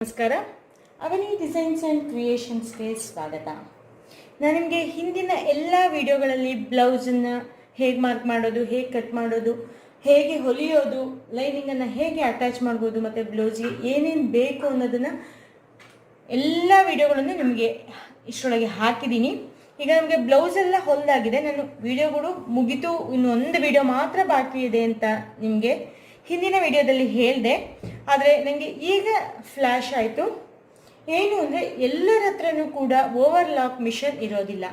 ನಮಸ್ಕಾರ. ಅವನಿ designs and ಕ್ರಿಯೇಷನ್ಸ್ಗೆ ಸ್ವಾಗತ. ನಾನು ನಿಮಗೆ ಹಿಂದಿನ ಎಲ್ಲ ವಿಡಿಯೋಗಳಲ್ಲಿ ಬ್ಲೌಸನ್ನು ಹೇಗೆ ಮಾರ್ಕ್ ಮಾಡೋದು, ಹೇಗೆ ಕಟ್ ಮಾಡೋದು, ಹೇಗೆ ಹೊಲಿಯೋದು, ಲೈನಿಂಗನ್ನು ಹೇಗೆ ಅಟ್ಯಾಚ್ ಮಾಡ್ಬೋದು, ಮತ್ತು ಬ್ಲೌಸ್ಗೆ ಏನೇನು ಬೇಕು ಅನ್ನೋದನ್ನು ಎಲ್ಲ ವಿಡಿಯೋಗಳನ್ನು ನಿಮಗೆ ಇಷ್ಟರೊಳಗೆ ಹಾಕಿದ್ದೀನಿ ಈಗ ನಮಗೆ ಬ್ಲೌಸ್ ಎಲ್ಲ ಹೊಲ್ದಾಗಿದೆ. ನಾನು ವಿಡಿಯೋಗಳು ಮುಗಿತು. ಇನ್ನೊಂದು ವಿಡಿಯೋ ಮಾತ್ರ ಬಾಕಿ ಇದೆ ಅಂತ ನಿಮಗೆ ಹಿಂದಿನ ವಿಡಿಯೋದಲ್ಲಿ ಹೇಳಿದೆ, ಆದರೆ ನನಗೆ ಈಗ ಫ್ಲ್ಯಾಶ್ ಆಯಿತು. ಏನು ಅಂದರೆ ಎಲ್ಲರ ಹತ್ರನೂ ಕೂಡ ಓವರ್ಲಾಕ್ ಮಿಷನ್ ಇರೋದಿಲ್ಲ.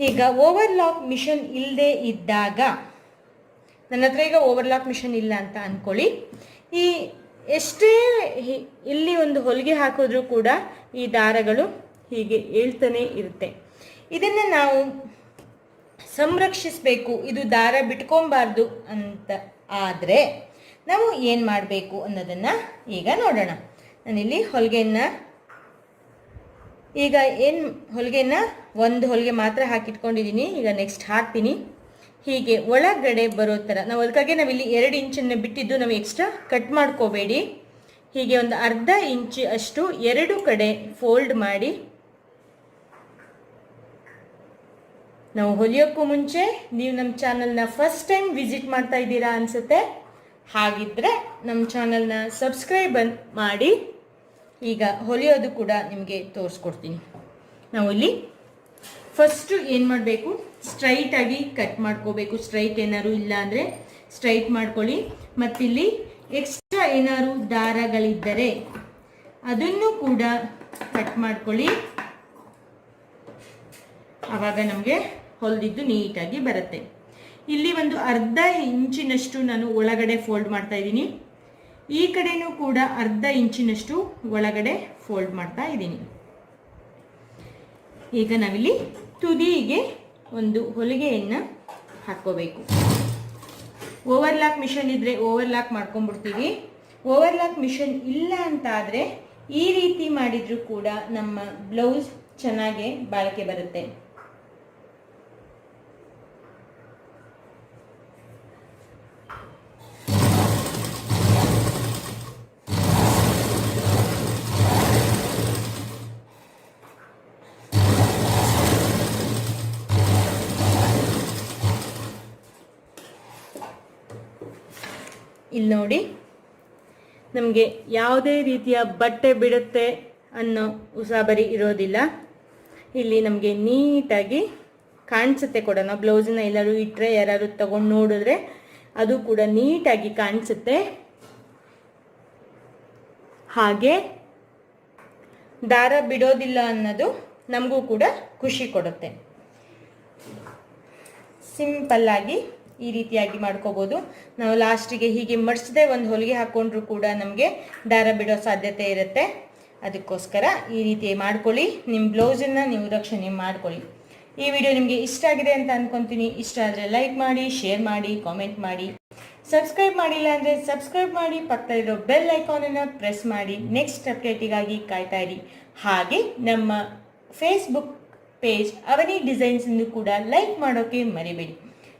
ಈಗ ಓವರ್ಲಾಕ್ ಮಿಷನ್ ಇಲ್ಲದೆ ಇದ್ದಾಗ, ನನ್ನ ಹತ್ರ ಈಗ ಓವರ್ಲಾಕ್ ಮಿಷನ್ ಇಲ್ಲ ಅಂತ ಅಂದ್ಕೊಳ್ಳಿ ಈ ಎಷ್ಟೇ ಇಲ್ಲಿ ಒಂದು ಹೊಲಿಗೆ ಹಾಕಿದ್ರೂ ಕೂಡ ಈ ದಾರಗಳು ಹೀಗೆ ಏಳ್ತಾನೆ ಇರುತ್ತೆ. ಇದನ್ನು ನಾವು ಸಂರಕ್ಷಿಸಬೇಕು, ಇದು ದಾರ ಬಿಟ್ಕೊಬಾರ್ದು ಅಂತ ಆದರೆ ನಾವು ಏನು ಮಾಡಬೇಕು ಅನ್ನೋದನ್ನು ಈಗ ನೋಡೋಣ. ನಾನಿಲ್ಲಿ ಹೊಲಿಗೆಯನ್ನು ಈಗ ಏನು ಹೊಲಿಗೆನ ಒಂದು ಹೊಲಿಗೆ ಮಾತ್ರ ಹಾಕಿಟ್ಕೊಂಡಿದ್ದೀನಿ ಈಗ ನೆಕ್ಸ್ಟ್ ಹಾಕ್ತೀನಿ. ಹೀಗೆ ಒಳಗಡೆ ಬರೋ ಥರ ನಾವು ಅದಕ್ಕಾಗಿ ನಾವಿಲ್ಲಿ ಎರಡು ಇಂಚನ್ನು ಬಿಟ್ಟಿದ್ದು ನಾವು ಎಕ್ಸ್ಟ್ರಾ ಕಟ್ ಮಾಡ್ಕೋಬೇಡಿ. ಹೀಗೆ ಒಂದು ಅರ್ಧ ಇಂಚು ಅಷ್ಟು ಎರಡು ಕಡೆ ಫೋಲ್ಡ್ ಮಾಡಿ ನಾವು ಹೊಲಿಯೋಕ್ಕೂ ಮುಂಚೆ ನೀವು ನಮ್ಮ ಚಾನಲ್ನ ಫಸ್ಟ್ ಟೈಮ್ ವಿಸಿಟ್ ಮಾಡ್ತಾ ಇದ್ದೀರಾ ಅನಿಸುತ್ತೆ. ಹಾಗಿದ್ರೆ ನಮ್ಮ ಚಾನಲ್ನ ಸಬ್ಸ್ಕ್ರೈಬ್ ಮಾಡಿ. ಈಗ ಹೊಲಿಯೋದು ಕೂಡ ನಿಮಗೆ ತೋರಿಸ್ಕೊಡ್ತೀನಿ. ನಾವು ಇಲ್ಲಿ ಫಸ್ಟು ಏನು ಮಾಡಬೇಕು? ಸ್ಟ್ರೈಟಾಗಿ ಕಟ್ ಮಾಡ್ಕೋಬೇಕು. ಸ್ಟ್ರೈಟ್ ಏನಾದ್ರು ಇಲ್ಲ ಅಂದರೆ ಸ್ಟ್ರೈಟ್ ಮಾಡ್ಕೊಳ್ಳಿ. ಮತ್ತಿಲ್ಲಿ ಎಕ್ಸ್ಟ್ರಾ ಏನಾದ್ರು ದಾರಗಳಿದ್ದರೆ ಅದನ್ನು ಕೂಡ ಕಟ್ ಮಾಡ್ಕೊಳ್ಳಿ. ಆವಾಗ ನಮಗೆ ಹೊಲಿದಿದ್ದು ನೀಟಾಗಿ ಬರುತ್ತೆ. ಇಲ್ಲಿ ಒಂದು ಅರ್ಧ ಇಂಚಿನಷ್ಟು ನಾನು ಒಳಗಡೆ ಫೋಲ್ಡ್ ಮಾಡ್ತಾ ಇದ್ದೀನಿ. ಈ ಕಡೆನೂ ಕೂಡ ಅರ್ಧ ಇಂಚಿನಷ್ಟು ಒಳಗಡೆ ಫೋಲ್ಡ್ ಮಾಡ್ತಾ ಇದ್ದೀನಿ. ಈಗ ನಾವಿಲ್ಲಿ ತುದಿಗೆ ಒಂದು ಹೊಲಿಗೆಯನ್ನು ಹಾಕ್ಕೋಬೇಕು. ಓವರ್ಲಾಕ್ ಮಿಷನ್ ಇದ್ದರೆ ಓವರ್ಲಾಕ್ ಮಾಡ್ಕೊಂಡ್ಬಿಡ್ತೀವಿ. ಓವರ್ಲಾಕ್ ಮಿಷನ್ ಇಲ್ಲ ಅಂತ ಆದರೆ ಈ ರೀತಿ ಮಾಡಿದರೂ ಕೂಡ ನಮ್ಮ ಬ್ಲೌಸ್ ಚೆನ್ನಾಗೆ ಬಾಳಿಕೆ ಬರುತ್ತೆ. ಇಲ್ಲಿ ನೋಡಿ. ನಮಗೆ ಯಾವುದೇ ರೀತಿಯ ಬಟ್ಟೆ ಬಿಡುತ್ತೆ ಅನ್ನೋ ಉಸಾಬರಿ ಇರೋದಿಲ್ಲ. ಇಲ್ಲಿ ನಮಗೆ ನೀಟಾಗಿ ಕಾಣಿಸುತ್ತೆ ಕೂಡ. ನಾವು ಬ್ಲೌಸನ್ನ ಎಲ್ಲರೂ ಇಟ್ಟರೆ ಯಾರಾದ್ರು ತಗೊಂಡು ನೋಡಿದ್ರೆ ಅದು ಕೂಡ ನೀಟಾಗಿ ಕಾಣಿಸುತ್ತೆ. ಹಾಗೆ ದಾರ ಬಿಡೋದಿಲ್ಲ ಅನ್ನೋದು ನಮಗೂ ಕೂಡ ಖುಷಿ ಕೊಡುತ್ತೆ. ಸಿಂಪಲ್ ಆಗಿ ಈ ರೀತಿಯಾಗಿ ಮಾಡ್ಕೋಬಹುದು ನಾವು ಲಾಸ್ಟಿಗೆ ಹೀಗೆ ಮಡಿಸದೆ ಒಂದು ಹೊಲಿಗೆ ಹಾಕ್ಕೊಂಡ್ರು ಕೂಡ ನಮಗೆ ದಾರ ಬಿಡೋ ಸಾಧ್ಯತೆ ಇರುತ್ತೆ. ಅದಕ್ಕೋಸ್ಕರ ಈ ರೀತಿ ಮಾಡ್ಕೊಳ್ಳಿ. ನಿಮ್ಮ ಬ್ಲೌಸನ್ನು ನೀವು ರಕ್ಷಣೆ ಮಾಡ್ಕೊಳ್ಳಿ. ಈ ವಿಡಿಯೋ ನಿಮಗೆ ಇಷ್ಟ ಆಗಿದೆ ಅಂತ ಅನ್ಕೊಂತೀನಿ. ಇಷ್ಟ ಆದರೆ ಲೈಕ್ ಮಾಡಿ ಶೇರ್ ಮಾಡಿ ಕಾಮೆಂಟ್ ಮಾಡಿ. ಸಬ್ಸ್ಕ್ರೈಬ್ ಮಾಡಿಲ್ಲ ಅಂದರೆ ಸಬ್ಸ್ಕ್ರೈಬ್ ಮಾಡಿ, ಪಕ್ಕದಲ್ಲಿರೋ ಬೆಲ್ ಐಕಾನನ್ನು ಪ್ರೆಸ್ ಮಾಡಿ. ನೆಕ್ಸ್ಟ್ ಅಪ್ಡೇಟಿಗಾಗಿ ಕಾಯ್ತಾ ಇರಿ. ಹಾಗೆ ನಮ್ಮ ಫೇಸ್ಬುಕ್ ಪೇಜ್ ಅವನಿ ಡಿಸೈನ್ಸನ್ನು ಕೂಡ ಲೈಕ್ ಮಾಡೋಕೆ ಮರಿಬೇಡಿ.